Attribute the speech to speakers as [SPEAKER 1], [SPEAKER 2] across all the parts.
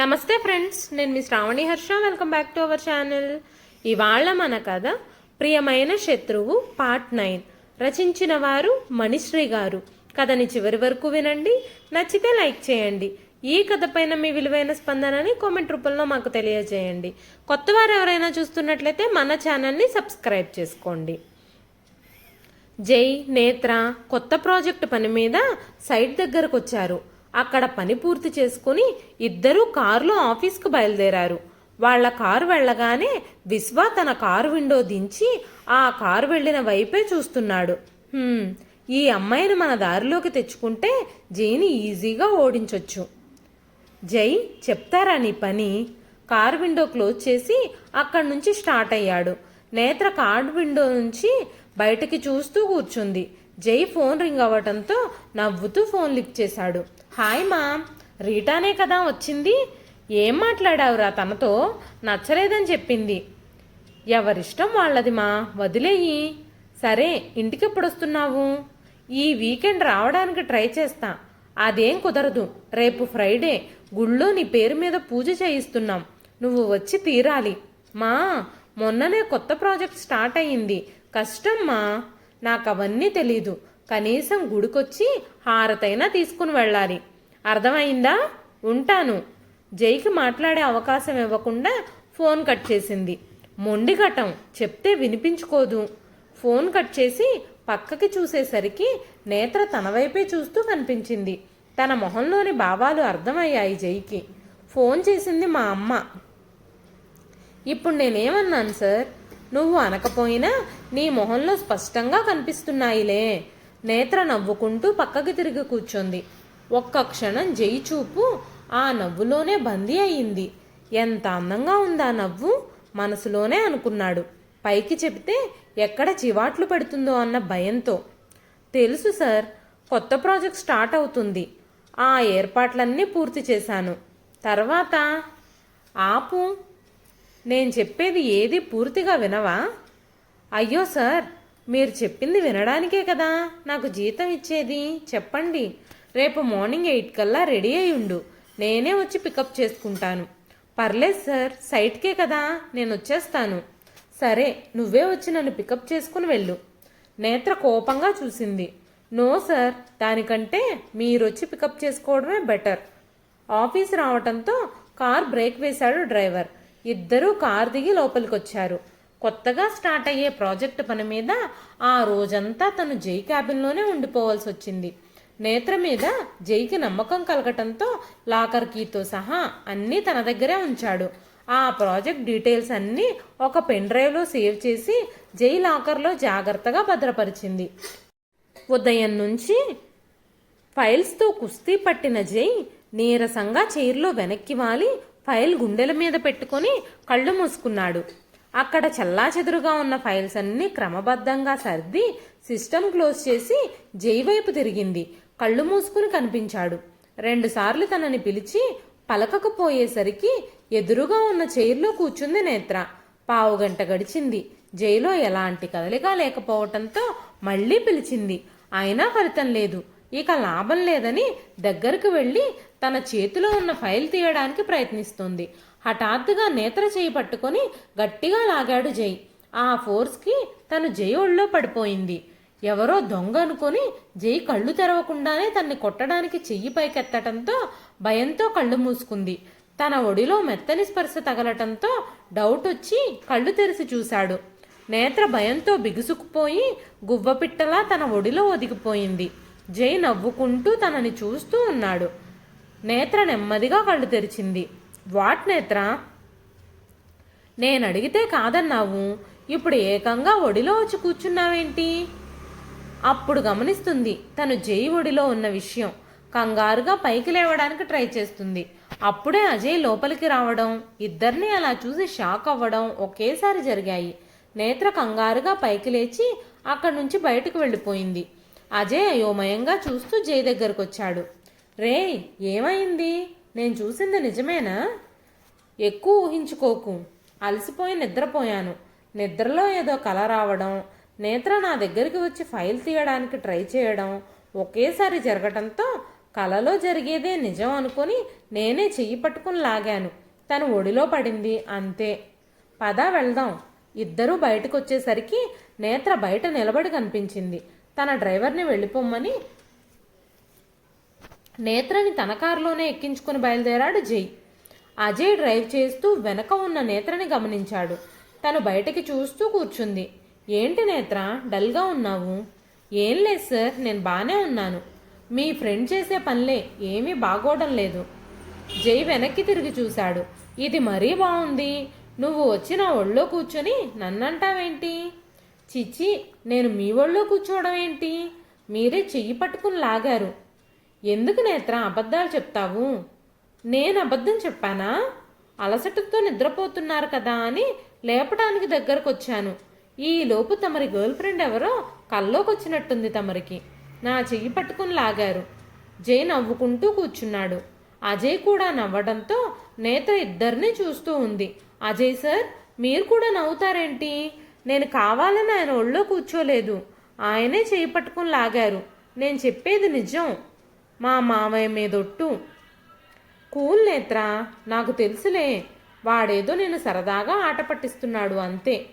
[SPEAKER 1] నమస్తే ఫ్రెండ్స్ నేను మీ Shravani Harsha. Welcome back to our channel ఇవాళ మన కథ ప్రియమైన శత్రువు పార్ట్ నైన్ రచించిన వారు మణిశ్రీ గారు. కథని చివరి వరకు వినండి నచ్చితే లైక్ చేయండి. ఈ కథ పైన మీ విలువైన స్పందనని కామెంట్ రూపంలో మాకు తెలియజేయండి. కొత్త వారు ఎవరైనా చూస్తున్నట్లయితే మన ఛానల్ని సబ్స్క్రైబ్ చేసుకోండి. జై నేత్ర. కొత్త ప్రాజెక్టు పని మీద సైట్ దగ్గరకు వచ్చారు. అక్కడ పని పూర్తి చేసుకుని ఇద్దరూ కారులో ఆఫీస్కు బయలుదేరారు. వాళ్ళ కారు వెళ్ళగానే విశ్వ తన కారు విండో దించి ఆ కారు వెళ్ళిన వైపే చూస్తున్నాడు. ఈ అమ్మాయిని మన దారిలోకి తెచ్చుకుంటే జైని ఈజీగా ఓడించొచ్చు. జై చెప్తారా నీ పని? కార్ విండో క్లోజ్ చేసి అక్కడి నుంచి స్టార్ట్ అయ్యాడు. నేత్ర కార్ విండో నుంచి బయటికి చూస్తూ కూర్చుంది. జై ఫోన్ రింగ్ అవ్వటంతో నవ్వుతూ ఫోన్ లిఫ్ట్ చేశాడు. హాయ్ మా రీటానే కదా వచ్చింది? ఏం మాట్లాడావురా తనతో? నచ్చలేదని చెప్పింది. ఎవరిష్టం వాళ్ళది మా వదిలేయి. సరే ఇంటికి ఎప్పుడు వస్తున్నావు ఈ వీకెండ్ రావడానికి ట్రై చేస్తా. అదేం కుదరదు. రేపు ఫ్రైడే. గుళ్ళో నీ పేరు మీద పూజ చేయిస్తున్నాం. నువ్వు వచ్చి తీరాలి. మా మొన్ననే కొత్త ప్రాజెక్ట్ స్టార్ట్ అయ్యింది. కష్టం మా. నాకు అవన్నీ తెలీదు. కనీసం గుడికొచ్చి హారతైనా తీసుకుని వెళ్ళాలి. అర్థమైందా? ఉంటాను. జైకి మాట్లాడే అవకాశం ఇవ్వకుండా ఫోన్ కట్ చేసింది. మొండి ఘటం. చెప్తే వినిపించుకోదు. ఫోన్ కట్ చేసి పక్కకి చూసేసరికి నేత్ర తన వైపే చూస్తూ కనిపించింది. తన మొహంలోని భావాలు అర్థమయ్యాయి జైకి. ఫోన్ చేసింది మా అమ్మ. ఇప్పుడు నేనేమన్నాను సార్? నువ్వు అనకపోయినా నీ మొహంలో స్పష్టంగా కనిపిస్తున్నాయిలే. నేత్ర నవ్వుకుంటూ పక్కకి తిరిగి కూర్చుంది. ఒక్క క్షణం జై చూపు ఆ నవ్వులోనే బందీ అయింది. ఎంత అందంగా ఉందా నవ్వు? మనసులోనే అనుకున్నాడు. పైకి చెబితే ఎక్కడ చివాట్లు పెడుతుందో అన్న భయంతో. తెలుసు సార్ కొత్త ప్రాజెక్ట్ స్టార్ట్ అవుతుంది. ఆ ఏర్పాట్లన్నీ పూర్తి చేశాను. తర్వాత? ఆపు. నేను చెప్పేది ఏది పూర్తిగా వినవా? అయ్యో సార్ మీరు చెప్పింది వినడానికే కదా. నాకు జీతం ఇచ్చేది. చెప్పండి. రేపు మార్నింగ్ ఎయిట్ కల్లా రెడీ అయి ఉండు. నేనే వచ్చి పికప్ చేసుకుంటాను. పర్లేదు సార్ సైట్కే కదా. నేను వచ్చేస్తాను. సరే నువ్వే వచ్చి నన్ను పికప్ చేసుకుని వెళ్ళు. నేత్ర కోపంగా చూసింది. నో సార్ దానికంటే మీరొచ్చి పికప్ చేసుకోవడమే బెటర్. ఆఫీస్ రావటంతో కార్ బ్రేక్ వేశాడు డ్రైవర్. ఇద్దరూ కారు దిగి లోపలికి వచ్చారు కొత్తగా స్టార్ట్ అయ్యే ప్రాజెక్ట్ పని మీద ఆ రోజంతా తను జై క్యాబిన్లోనే ఉండిపోవాల్సి వచ్చింది నేత్ర మీద జైకి నమ్మకం కలగటంతో లాకర్ కీతో సహా అన్నీ తన దగ్గరే ఉంచాడు. ఆ ప్రాజెక్ట్ డీటెయిల్స్ అన్నీ ఒక పెన్ డ్రైవ్లో సేవ్ చేసి జై లాకర్లో జాగ్రత్తగా భద్రపరిచింది. ఉదయం నుంచి ఫైల్స్తో కుస్తీ పట్టిన జై నీరసంగా చైర్లో వెనక్కి వాలి ఫైల్ గుండెల మీద పెట్టుకొని కళ్ళు మూసుకున్నాడు. అక్కడ చెల్లాచెదురుగా ఉన్న ఫైల్స్ అన్నీ క్రమబద్ధంగా సర్ది సిస్టమ్ క్లోజ్ చేసి జై వైపు తిరిగింది. కళ్ళు మూసుకుని కనిపించాడు. రెండుసార్లు తనని పిలిచి పలకకపోయేసరికి ఎదురుగా ఉన్న చైర్లో కూర్చుంది నేత్ర. పావుగంట గడిచింది. జైలో ఎలాంటి కదలిక లేకపోవటంతో మళ్ళీ పిలిచింది. అయినా ఫలితం లేదు. ఇక లాభం లేదని దగ్గరకు వెళ్ళి తన చేతిలో ఉన్న ఫైల్ తీయడానికి ప్రయత్నిస్తుంది. హఠాత్తుగా నేత్ర చేయి పట్టుకొని గట్టిగా లాగాడు జై. ఆ ఫోర్స్కి తను జై ఒళ్ళో పడిపోయింది. ఎవరో దొంగ అనుకొని జై కళ్ళు తెరవకుండానే తన్ని కొట్టడానికి చెయ్యి పైకెత్తటంతో భయంతో కళ్ళు మూసుకుంది. తన ఒడిలో మెత్తని స్పర్శ తగలటంతో డౌట్ వచ్చి కళ్ళు తెరిచి చూశాడు. నేత్ర భయంతో బిగుసుకుపోయి గువ్వపిట్టలా తన ఒడిలో ఒదిగిపోయింది. జై నవ్వుకుంటూ తనని చూస్తూ ఉన్నాడు. నేత్ర నెమ్మదిగా కళ్ళు తెరిచింది. వాట్ నేత్ర? నేను అడిగితే కాదన్నావు. ఇప్పుడు ఏకంగా ఒడిలో వచ్చి కూర్చున్నావేంటి? అప్పుడు గమనిస్తుంది తను జై ఒడిలో ఉన్న విషయం. కంగారుగా పైకి లేవడానికి ట్రై చేస్తుంది. అప్పుడే అజయ్ లోపలికి రావడం ఇద్దరిని అలా చూసి షాక్ అవ్వడం ఒకేసారి జరిగాయి. నేత్ర కంగారుగా పైకి లేచి అక్కడి నుంచి బయటకు వెళ్ళిపోయింది. అజయ్ అయోమయంగా చూస్తూ జై దగ్గరకు వచ్చాడు రే ఏమైంది? నేను చూసింది నిజమేనా? ఎక్కువ ఊహించుకోకు. అలసిపోయి నిద్రపోయాను. నిద్రలో ఏదో కల రావడం నేత్ర నా దగ్గరికి వచ్చి ఫైల్ తీయడానికి ట్రై చేయడం ఒకేసారి జరగటంతో కలలో జరిగేదే నిజం అనుకొని నేనే చెయ్యి పట్టుకుని లాగాను. తను ఒడిలో పడింది అంతే. పదా వెళ్దాం. ఇద్దరూ బయటకు వచ్చేసరికి నేత్ర బయట నిలబడి కనిపించింది. తన డ్రైవర్ని వెళ్ళిపోమ్మని నేత్రని తన కారులోనే ఎక్కించుకుని బయలుదేరాడు జై. అజయ్ డ్రైవ్ చేస్తూ వెనక ఉన్న నేత్రని గమనించాడు. తను బయటకి చూస్తూ కూర్చుంది. ఏంటి నేత్ర డల్గా ఉన్నావు? ఏం లేదు సార్ నేను బాగానే ఉన్నాను. మీ ఫ్రెండ్ చేసే పనిలే ఏమీ బాగోవడం లేదు. జై వెనక్కి తిరిగి చూశాడు. ఇది మరీ బాగుంది నువ్వు వచ్చి నా ఒళ్ళో కూర్చొని నన్నంటావేంటి? చిచి నేను మీ ఒళ్ళో కూర్చోవడం ఏంటి? మీరే చెయ్యి పట్టుకుని లాగారు. ఎందుకు నేత్ర అబద్ధాలు చెప్తావు? నేను అబద్ధం చెప్పానా? అలసటతో నిద్రపోతున్నారు కదా అని లేపడానికి దగ్గరకు వచ్చాను ఈలోపు తమరి గర్ల్ ఫ్రెండ్ ఎవరో కల్లోకి వచ్చినట్టుంది తమరికి. నా చెయ్యి పట్టుకుని లాగారు. జై నవ్వుకుంటూ కూర్చున్నాడు. అజయ్ కూడా నవ్వడంతో నేత్ర ఇద్దరిని చూస్తూ ఉంది. అజయ్ సార్ మీరు కూడా నవ్వుతారేంటి? నేను కావాలని ఆయన ఒళ్ళో కూర్చోలేదు. ఆయనే చేయి పట్టుకుని లాగారు. నేను చెప్పేది నిజం. మా మామయ్య మీదొట్టు. కూల్ నేత్ర నాకు తెలుసులే. వాడేదో నేను సరదాగా ఆట పట్టిస్తున్నాడు అంతే.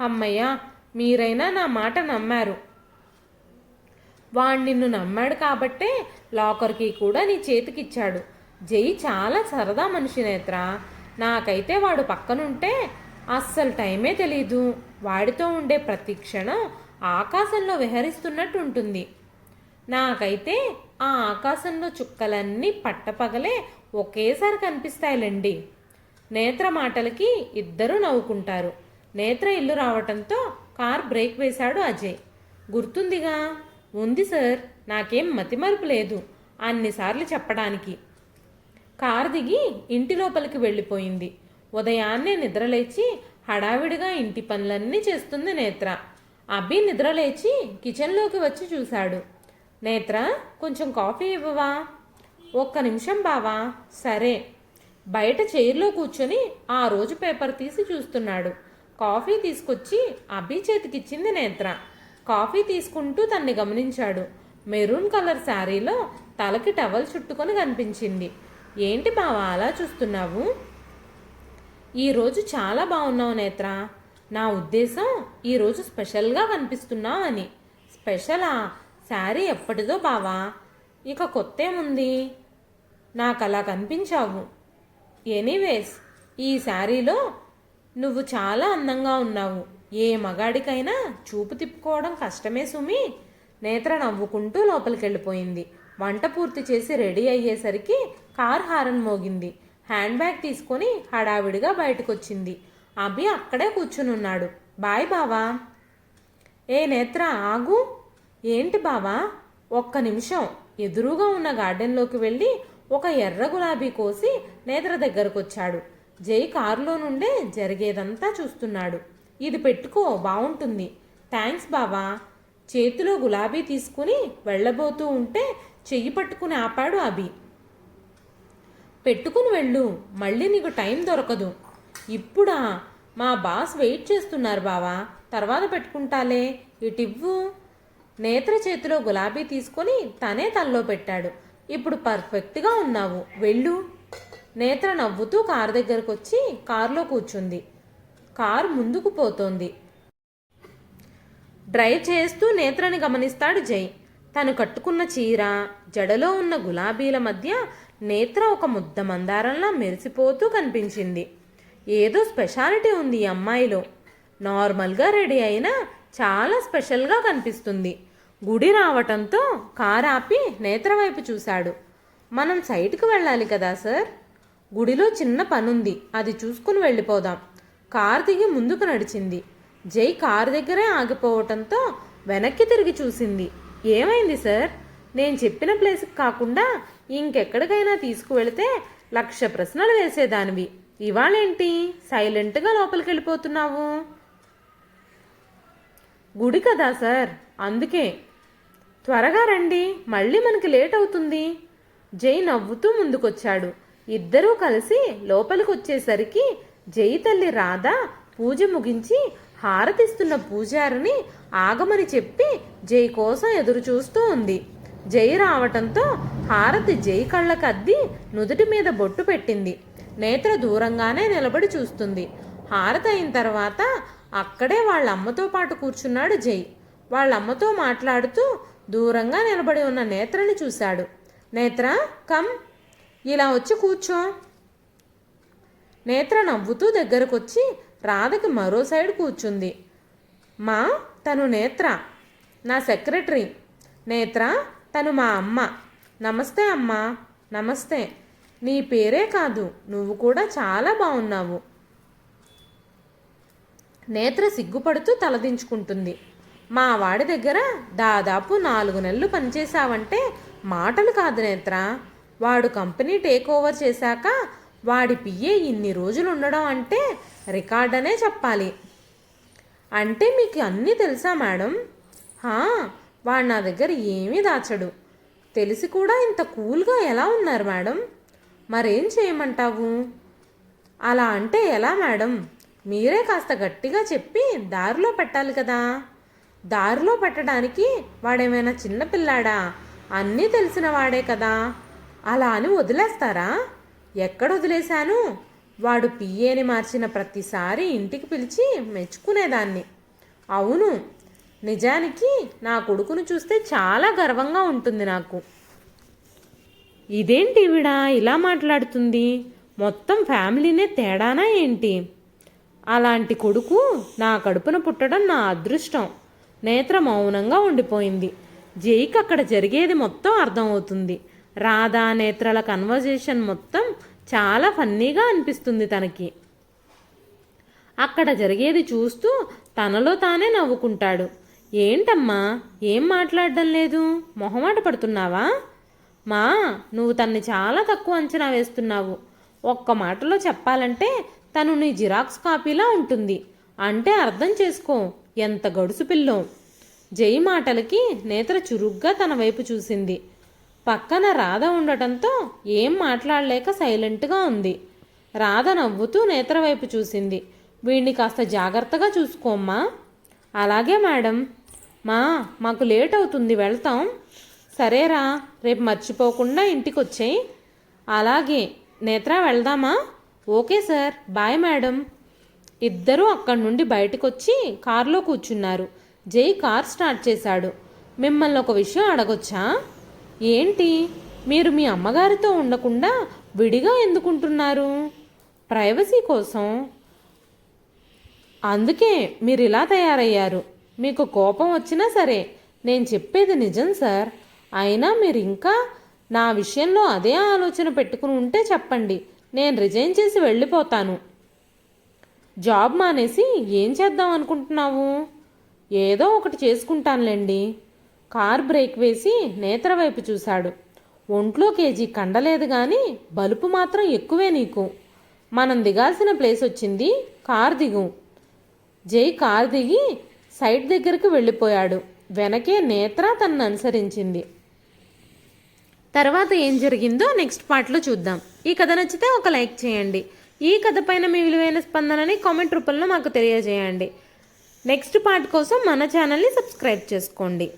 [SPEAKER 1] అమ్మయ్య మీరైనా నా మాట నమ్మారు. వాడు నిన్ను నమ్మాడు కాబట్టే లాకర్కి కూడా నీ చేతికిచ్చాడు. జై చాలా సరదా మనిషి నేత్ర. నాకైతే వాడు పక్కనుంటే అస్సలు టైమే తెలీదు. వాడితో ఉండే ప్రతి క్షణం ఆకాశంలో విహరిస్తున్నట్టు ఉంటుంది. నాకైతే ఆ ఆకాశంలో చుక్కలన్నీ పట్టపగలే ఒకేసారి కనిపిస్తాయిలండి. నేత్ర మాటలకి ఇద్దరూ నవ్వుకుంటారు. నేత్ర ఇల్లు రావటంతో కార్ బ్రేక్ వేశాడు అజయ్. గుర్తుందిగా? ఉంది సార్. నాకేం మతిమరుపు లేదు. అన్నిసార్లు చెప్పడానికి. కారు దిగి ఇంటి లోపలికి వెళ్ళిపోయింది. ఉదయాన్నే నిద్రలేచి హడావిడిగా ఇంటి పనులన్నీ చేస్తుంది నేత్ర. అభి నిద్రలేచి కిచెన్లోకి వచ్చి చూశాడు. నేత్ర కొంచెం కాఫీ ఇవ్వవా? ఒక్క నిమిషం బావా. సరే. బయట చైర్లో కూర్చొని ఆ రోజు పేపర్ తీసి చూస్తున్నాడు. కాఫీ తీసుకొచ్చి అభి చేతికిచ్చింది నేత్ర. కాఫీ తీసుకుంటూ తన్ని గమనించాడు. మెరూన్ కలర్ శారీలో తలకి టవల్ చుట్టుకొని కనిపించింది. ఏంటి బావా అలా చూస్తున్నావు? ఈరోజు చాలా బాగున్నావు నేత్ర. నా ఉద్దేశం ఈరోజు స్పెషల్గా కనిపిస్తున్నావు అని స్పెషలా? శారీ ఎప్పటిదో బావా. ఇక కొత్త ఏముంది నాకు అలా కనిపించావు. ఎనీవేస్ ఈ శారీలో నువ్వు చాలా అందంగా ఉన్నావు. ఏ మగాడికైనా చూపు తిప్పుకోవడం కష్టమే సుమి. నేత్ర నవ్వుకుంటూ లోపలికి వెళ్ళిపోయింది వంట పూర్తి చేసి రెడీ అయ్యేసరికి కార్ హారన్ మోగింది. హ్యాండ్ బ్యాగ్ తీసుకొని హడావిడిగా బయటకొచ్చింది. అభి అక్కడే కూర్చునున్నాడు. బాయ్ బావా. ఏ నేత్ర ఆగు. ఏంటి బావా? ఒక్క నిమిషం. ఎదురుగా ఉన్న గార్డెన్లోకి వెళ్ళి ఒక ఎర్ర గులాబీ కోసి నేత్ర దగ్గరకు వచ్చాడు జై కారులో నుండే జరిగేదంతా చూస్తున్నాడు. ఇది పెట్టుకో బాగుంటుంది థ్యాంక్స్ బావా. చేతిలో గులాబీ తీసుకుని వెళ్ళబోతూ ఉంటే చెయ్యి పట్టుకుని ఆపాడు అభి. పెట్టుకుని వెళ్ళు. మళ్ళీ నీకు టైం దొరకదు. ఇప్పుడా మా బాస్ వెయిట్ చేస్తున్నారు బావా. తర్వాత పెట్టుకుంటాలే. ఇటివ్వు. నేత్ర చేతిలో గులాబీ తీసుకొని తనే తల్లో పెట్టాడు. ఇప్పుడు పర్ఫెక్ట్గా ఉన్నావు. వెళ్ళు. నేత్ర నవ్వుతూ కారు దగ్గరకు వచ్చి కారులో కూర్చుంది. కారు ముందుకు పోతోంది. డ్రైవ్ చేస్తూ నేత్రని గమనిస్తాడు జై. తను కట్టుకున్న చీర జడలో ఉన్న గులాబీల మధ్య నేత్ర ఒక ముద్ద మందారంలా మెరిసిపోతూ కనిపించింది. ఏదో స్పెషాలిటీ ఉంది ఈ అమ్మాయిలో. నార్మల్గా రెడీ అయినా చాలా స్పెషల్గా కనిపిస్తుంది. గుడి రావటంతో కారు ఆపి నేత్ర వైపు చూశాడు. మనం సైట్కి వెళ్ళాలి కదా సార్? గుడిలో చిన్న పనుంది. అది చూసుకుని వెళ్ళిపోదాం. కార్ దిగి ముందుకు నడిచింది. జై కారు దగ్గరే ఆగిపోవటంతో వెనక్కి తిరిగి చూసింది. ఏమైంది సార్? నేను చెప్పిన ప్లేస్కి కాకుండా ఇంకెక్కడికైనా తీసుకువెళితే లక్ష ప్రశ్నలు వేసేదానివి. ఇవాళేంటి? సైలెంట్గా లోపలికి వెళ్ళిపోతున్నావు గుడి కదా సార్. అందుకే. త్వరగా రండి. మళ్ళీ మనకి లేట్ అవుతుంది. జై నవ్వుతూ ముందుకొచ్చాడు. ఇద్దరూ కలిసి లోపలికి వచ్చేసరికి జై తల్లి రాధ పూజ ముగించి హారతిస్తున్న పూజారిని ఆగమని చెప్పి జై కోసం ఎదురు చూస్తూ ఉంది. జై రావటంతో హారతి జై కళ్ళకు అద్ది నుదుటి మీద బొట్టు పెట్టింది. నేత్ర దూరంగానే నిలబడి చూస్తుంది. హారతి అయిన తర్వాత అక్కడే వాళ్ళ అమ్మతో పాటు కూర్చున్నాడు జై వాళ్ళ అమ్మతో మాట్లాడుతూ దూరంగా నిలబడి ఉన్న నేత్రని చూశాడు. నేత్ర కమ్ ఇలా వచ్చి కూర్చో. నేత్ర నవ్వుతూ దగ్గరకొచ్చి రాధకి మరో సైడ్ కూర్చుంది. మా తను నేత్ర నా సెక్రటరీ. నేత్ర తను మా అమ్మ. నమస్తే అమ్మా. నమస్తే. నీ పేరే కాదు. నువ్వు కూడా చాలా బాగున్నావు నేత్ర సిగ్గుపడుతూ తలదించుకుంటుంది మా వాడి దగ్గర దాదాపు నాలుగు నెలలు పనిచేశావంటే మాటలు కాదు నేత్ర. వాడు కంపెనీ టేక్ ఓవర్ చేశాక వాడి పిఏ ఇన్ని రోజులు ఉండడం అంటే రికార్డ్ అనే చెప్పాలి. అంటే మీకు అన్నీ తెలుసా మేడం? హా వాడు నా దగ్గర ఏమీ దాచడు. తెలిసి కూడా ఇంత కూల్గా ఎలా ఉన్నారు మేడం? మరేం చేయమంటావు? అలా అంటే ఎలా మేడం? మీరే కాస్త గట్టిగా చెప్పి దారిలో పెట్టాలి కదా. దారిలో పెట్టడానికి వాడేమైనా చిన్నపిల్లాడా అన్నీ తెలిసిన వాడే కదా. అలా అని వదిలేస్తారా? ఎక్కడ వదిలేశాను? వాడు పిఏని మార్చిన ప్రతిసారి ఇంటికి పిలిచి మెచ్చుకునేదాన్ని. అవును నిజానికి నా కొడుకును చూస్తే చాలా గర్వంగా ఉంటుంది నాకు. ఇదేంటి ఈవిడ ఇలా మాట్లాడుతుంది? మొత్తం ఫ్యామిలీనే తేడానా ఏంటి? అలాంటి కొడుకు నా కడుపున పుట్టడం నా అదృష్టం. నేత్ర మౌనంగా ఉండిపోయింది. జైకి అక్కడ జరిగేది మొత్తం అర్థమవుతుంది. రాధా నేత్రల కన్వర్జేషన్ మొత్తం చాలా ఫన్నీగా అనిపిస్తుంది తనకి. అక్కడ జరిగేది చూస్తూ తనలో తానే నవ్వుకుంటాడు. ఏంటమ్మా? ఏం మాట్లాడడం లేదు? మొహమాట పడుతున్నావా? మా నువ్వు తన్ని చాలా తక్కువ అంచనా వేస్తున్నావు. ఒక్క మాటలో చెప్పాలంటే తను నీ జిరాక్స్ కాపీలా ఉంటుంది. అంటే అర్థం చేసుకో ఎంత గడుసు పిల్లో. జై మాటలకి నేత్ర చురుగ్గా తన వైపు చూసింది. పక్కన రాధ ఉండటంతో ఏం మాట్లాడలేక సైలెంట్గా ఉంది. రాధ నవ్వుతూ నేత్ర వైపు చూసింది. వీణ్ణి కాస్త జాగ్రత్తగా చూసుకోమ్మా. అలాగే మేడం మా మాకు లేట్ అవుతుంది వెళ్తాం. సరేరా రేపు మర్చిపోకుండా ఇంటికి వచ్చేయి అలాగే నేత్ర వెళ్దామా? Okay sir bye madam. ఇద్దరూ అక్కడి నుండి బయటకు వచ్చి కారులో కూర్చున్నారు. జై కార్ స్టార్ట్ చేశాడు. మిమ్మల్ని ఒక విషయం అడగొచ్చా? ఏంటి? మీరు మీ అమ్మగారితో ఉండకుండా విడిగా ఎందుకుంటున్నారు? ప్రైవసీ కోసం. అందుకే మీరు ఇలా తయారయ్యారు. మీకు కోపం వచ్చినా సరే నేను చెప్పేది నిజం సార్. అయినా మీరు ఇంకా నా విషయంలో అదే ఆలోచన పెట్టుకుని ఉంటే చెప్పండి. నేను రిజైన్ చేసి వెళ్ళిపోతాను. జాబ్ మానేసి ఏం చేద్దాం అనుకుంటున్నావు? ఏదో ఒకటి చేసుకుంటానులేండి. కార్ బ్రేక్ వేసి నేత్ర వైపు చూశాడు. ఒంట్లో కేజీ కండలేదు కానీ బలుపు మాత్రం ఎక్కువే నీకు. మనం దిగాల్సిన ప్లేస్ వచ్చింది కార్ దిగు. జై కార్ దిగి సైడ్ దగ్గరికి వెళ్ళిపోయాడు. వెనకే నేత్ర తనను అనుసరించింది. తర్వాత ఏం జరిగిందో నెక్స్ట్ పార్ట్లో చూద్దాం. ఈ కథ నచ్చితే ఒక లైక్ చేయండి. ఈ కథ పైన మీ విలువైన స్పందనని కామెంట్ రూపంలో మాకు తెలియజేయండి. నెక్స్ట్ పార్ట్ కోసం మన ఛానల్ని సబ్స్క్రైబ్ చేసుకోండి.